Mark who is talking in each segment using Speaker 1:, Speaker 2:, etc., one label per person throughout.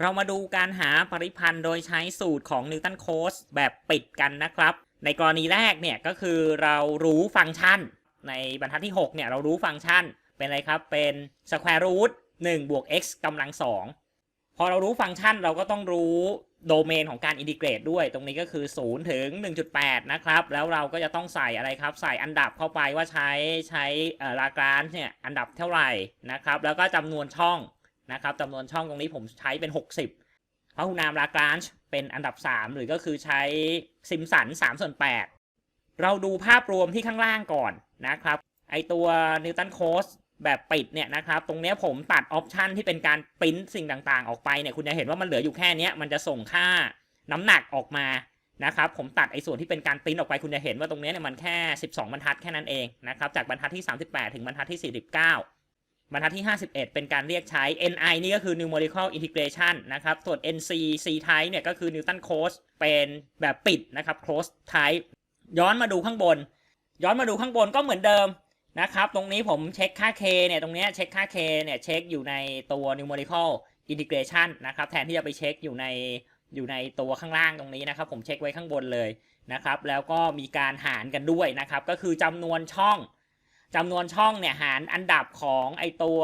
Speaker 1: เรามาดูการหาปริพันธ์โดยใช้สูตรของนิวตันโคสแบบปิดกันนะครับ ในกรณีแรกเนี่ยก็คือเรารู้ฟังก์ชัน ในบรรทัดที่ 6 เนี่ยเรารู้ฟังก์ชันเป็นอะไรครับ เป็น square root 1บวก x กำลัง 2 พอเรารู้ฟังก์ชันเราก็ต้องรู้โดเมนของการอินทิเกรตด้วย ตรงนี้ก็คือ 0 ถึง 1.8 นะครับ แล้วเราก็จะต้องใส่อะไรครับ ใส่อันดับเข้าไปว่าใช้ใช้ลากรานเนี่ยอันดับเท่าไหร่นะครับ แล้วก็จำนวนช่อง นะครับจำนวนช่องตรงนี้ผมใช้เป็น 60พหุนามลากรานช์เป็นอันดับ 3 หรือก็คือใช้ซิมสัน3ส่วน8เราดูภาพรวมที่ข้างล่างก่อนนะครับไอตัวนิวตันโคสแบบปิดเนี่ยนะครับ ตรงนี้ผมตัดออปชันที่เป็นการปริ้นสิ่งต่างๆ ออกไปเนี่ย คุณจะเห็นว่ามันเหลืออยู่แค่นี้มันจะส่งค่าน้ำหนักออกมานะครับ ผมตัดไอ้ส่วนที่เป็นการปริ้นออกไป คุณจะเห็นว่าตรงนี้เนี่ยมันแค่ 12 บรรทัดแค่นั้นเองนะครับ จากบรรทัดที่ 38 ถึงบรรทัดที่ 49 บรรทัดที่ 51 เป็นการเรียกใช้ NI นี่ก็คือ numerical integration นะครับ ส่วน NC C type เนี่ยก็คือ Newton Code เป็นแบบปิดนะครับ close type ย้อนมาดูข้างบน ย้อนมาดูข้างบนก็เหมือนเดิมนะครับ ตรงนี้ผมเช็คค่า k เนี่ย ตรงนี้เช็คค่า k เนี่ย เช็คอยู่ในตัว numerical integration นะครับ แทนที่จะไปเช็คอยู่ในอยู่ในตัวข้างล่างตรงนี้นะครับ ผมเช็คไว้ข้างบนเลยนะครับ แล้วก็มีการหารกันด้วยนะครับ ก็คือจำนวนช่อง จำนวนช่องเนี่ยหารอันดับของไอตัว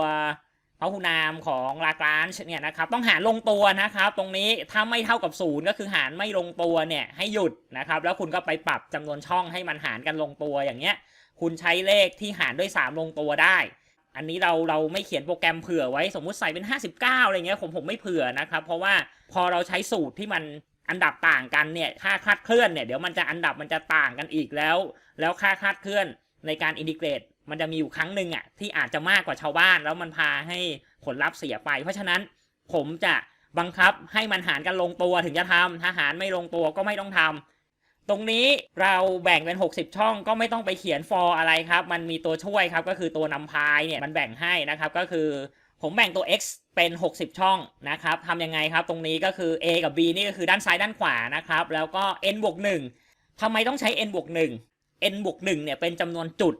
Speaker 1: พหุนามของลากรานช์เนี่ยนะครับต้องหารลงตัวนะครับ ตรงนี้ถ้าไม่เท่ากับศูนย์ก็คือหารไม่ลงตัวเนี่ยให้หยุดนะครับ แล้วคุณก็ไปปรับจำนวนช่องให้มันหารกันลงตัวอย่างเงี้ย คุณใช้เลขที่หารด้วย 3 ลงตัวได้ อันนี้เราเราไม่เขียนโปรแกรมเผื่อไว้สมมุติใส่เป็น 59อะไรเงี้ยผมผมไม่เผื่อนะครับ เพราะว่าพอเราใช้สูตรที่มันอันดับต่างกันเนี่ยค่าคลาดเคลื่อนเนี่ยเดี๋ยวมันจะอันดับมันจะต่างกันอีกแล้ว แล้วค่าคลาดเคลื่อนในการอินทิเกรต มันจะมีอยู่ครั้งหนึ่งอะที่อาจจะมากกว่าชาวบ้าน แล้วมันพาให้ผลลัพธ์เสียไป เพราะฉะนั้นผมจะบังคับให้มันหารกันลงตัวถึงจะทำถ้าหารไม่ลงตัวก็ไม่ต้องทำตรงนี้เราแบ่งเป็น 60 ช่องก็ไม่ต้องไปเขียน for อะไรครับ มันมีตัวช่วยครับก็คือตัวนำพายเนี่ยมันแบ่งให้นะครับก็คือผมแบ่งตัว x เป็น 60 ช่องนะครับทำยังไงครับตรงนี้ก็คือ a กับ b นี่ก็คือด้านซ้ายด้านขวานะครับแล้วก็ n บวก1ทำไมต้องใช้ n บวก1 n บวก1เนี่ยเป็นจำนวนจุด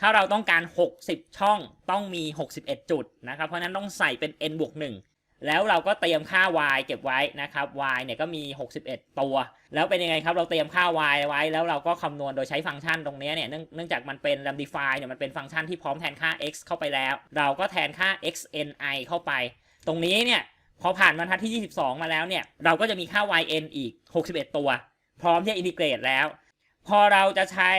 Speaker 1: ถ้าเราต้องการ 60 ช่องต้องมี 61 จุดนะครับ เพราะนั้นต้องใส่เป็น n บวก1แล้วเราก็เตรียมค่า y เก็บไว้นะครับ y เนี่ยก็มี 61 ตัว แล้วเป็นยังไงครับ เราเตรียมค่า y ไว้ แล้วเราก็คำนวณโดยใช้ฟังก์ชันตรงนี้เนี่ย เนื่องจากมันเป็น ramify เนี่ย มันเป็นฟังก์ชันที่พร้อมแทนค่า x เข้าไปแล้ว เราก็แทนค่า xni เข้าไป ตรงนี้เนี่ย พอผ่านบรรทัดที่ 22 มาแล้วเนี่ย เราก็จะมีค่า yn อีก 61 ตัว พร้อมที่จะอินทิเกรตแล้ว พอเราจะใช้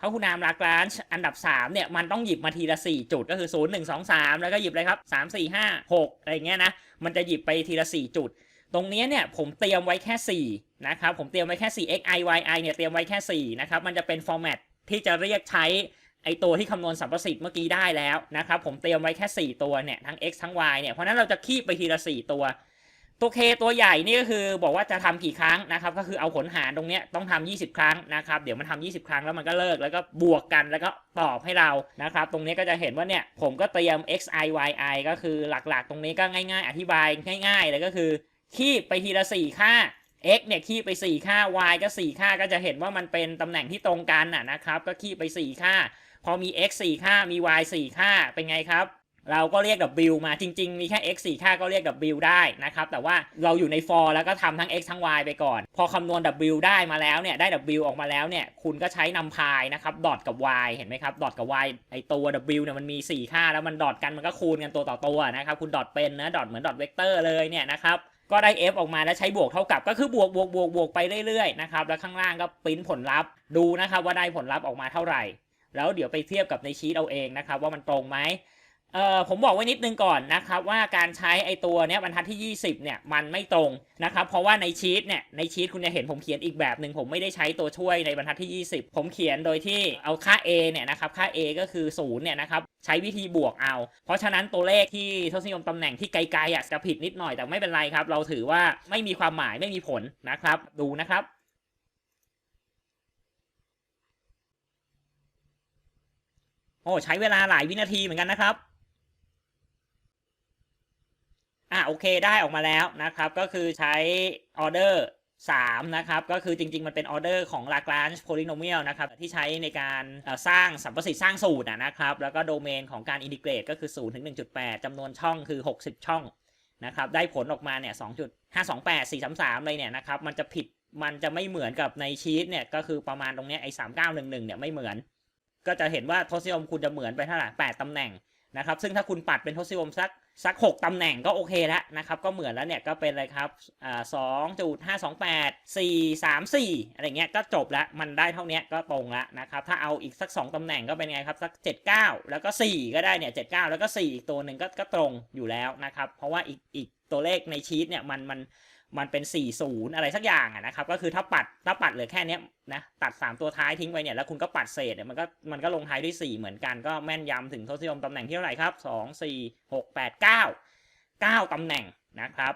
Speaker 1: พหุนามลากรานอันดับ 3 เนี่ย มันต้องหยิบมาทีละ 4 จุดก็คือ 0 1 2 3 แล้วก็หยิบเลยครับ 3 4 5 6 อะไรเงี้ยนะ มันจะหยิบไปทีละ 4 จุด ตรงนี้เนี่ยผมเตรียมไว้แค่ 4 นะครับ ผมเตรียมไว้แค่ 4 xi yi เนี่ยเตรียมไว้แค่ 4 นะครับ มันจะเป็นฟอร์แมตที่จะเรียกใช้ไอตัวที่คำนวณสัมประสิทธิ์เมื่อกี้ได้แล้วนะครับ ผมเตรียมไว้แค่ 4 ตัวเนี่ยทั้ง x ทั้ง y เนี่ยเพราะนั้นเราจะคีบไปทีละ 4 ตัว ตัว k ตัวใหญ่นี่ก็คือบอกว่าจะทำกี่ครั้งนะครับ ก็คือเอาผลหารตรงเนี้ยต้องทำ20 ครั้งนะครับ เดี๋ยวมันทำ20 ครั้งแล้วมันก็เลิกแล้วก็บวกกันแล้วก็ตอบให้เรานะครับ ตรงนี้ก็จะเห็นว่าเนี่ยผมก็เตรียม x i y i ก็คือหลักๆ ตรงนี้ก็ง่ายๆ อธิบายง่ายๆเลยก็คือคีบไปทีละ 4 ค่า x เนี่ยคีบไป 4 ค่า y ก็ 4 ค่าก็จะเห็นว่ามันเป็นตำแหน่งที่ตรงกันน่ะนะครับ ก็คีบไป 4 ค่า พอมี x 4 ค่ามี y 4 ค่าเป็นไงครับ เราก็เรียก w มาจริง ๆ มีแค่ x 4ค่าก็เรียก w ได้นะครับ แต่ว่าเราอยู่ใน for แล้วก็ทำทั้ง x ทั้ง y ไปก่อน พอคำนวณ w ได้มาแล้วเนี่ย ได้ w ออกมาแล้วเนี่ย คุณก็ใช้นำพายนะครับดอทกับ y เห็นไหมครับดอทกับ y ไอตัว w เนี่ยมันมี 4 ค่า แล้วมันดอทกันมันก็คูณกันตัวต่อตัวนะครับคุณดอทเป็นนะดอทเหมือนดอทเวกเตอร์เลยเนี่ยนะครับก็ได้ f ออกมาแล้วใช้บวกเท่ากับก็คือบวกบวกบวกบวกไปเรื่อยๆนะครับแล้วข้างล่างก็ปริ้นผลลัพธ์ดูนะครับว่าได้ผลลัพธ์ออกมาเท่าไหร่ แล้วเดี๋ยวไปเทียบกับในชีตเอาเองนะครับว่ามันตรงไหม เอ่อผมบอกไว้นิดนึงก่อนนะครับว่าการใช้ไอตัวเนี้ยบรรทัดที่ 20เนี่ยมันไม่ตรงนะครับเพราะว่าในชีตเนี่ยในชีตคุณจะเห็นผมเขียนอีกแบบหนึ่งผมไม่ได้ใช้ตัวช่วยในบรรทัดที่ 20 ผมเขียนโดยที่เอาค่า a เนี่ยนะครับค่า a ก็คือ0เนี่ยนะครับใช้วิธีบวกเอา เพราะฉะนั้นตัวเลขที่ทศนิยมตำแหน่งที่ไกลๆอะจะผิดนิดหน่อยแต่ไม่เป็นไรครับ เราถือว่าไม่มีความหมายไม่มีผลนะครับ ดูนะครับโอ้ใช้เวลาหลายวินาทีเหมือนกันนะครับ อะโอเคได้ออกมาแล้วนะครับ ก็คือใช้ออเดอร์3นะครับ ก็คือจริง ๆ มันเป็นออเดอร์ของ Lagrange polynomial นะครับ ที่ใช้ในการสร้างสัมประสิทธิ์สร้างสูตรนะครับ แล้วก็โดเมนของการอินทิเกรตก็คือ 0 ถึง 1.8จำนวนช่องคือ 60 ช่องนะครับ ได้ผลออกมาเนี่ย 2.528 433เลยเนี่ยนะครับ มันจะผิด มันจะไม่เหมือนกับในชีตเนี่ย ก็คือประมาณตรงนี้ไอ้3911เนี่ยไม่เหมือน ก็จะเห็นว่าทศนิยมคุณจะเหมือนไปเท่าไหร่8ตำแหน่ง นะครับ ซึ่งถ้าคุณปัดเป็นทศนิยมสักสัก 6ตำแหน่งก็โอเคแล้วนะครับ ก็เหมือนแล้วเนี่ยก็เป็นอะไรครับอ่าสองจุดห้าสองแปดสี่สามสี่อะไรเงี้ยก็จบแล้วมันได้เท่านี้ก็ตรงแล้วนะครับ ถ้าเอาอีกสัก 2ตำแหน่งก็เป็นไงครับ สัก 79 แล้วก็ 4 ก็ได้เนี่ย79แล้วก็ 4 อีกตัวหนึ่งก็ก็ตรงอยู่แล้วนะครับ เพราะว่าอีกอีกตัวเลขในชีตเนี่ยมันมัน มันเป็น 40 อะไรสักอย่างอะนะครับ ก็คือถ้าปัดถ้าปัดเหลือแค่นี้นะตัด 3 ตัวท้ายทิ้งไปเนี่ยแล้วคุณก็ปัดเศษเนี่ยมันก็มันก็ลงท้ายด้วย 4 เหมือนกันก็แม่นยำถึงทศนิยมตำแหน่งที่เท่าไหร่ครับ 2 4 6 8 9 9ตำแหน่งนะครับ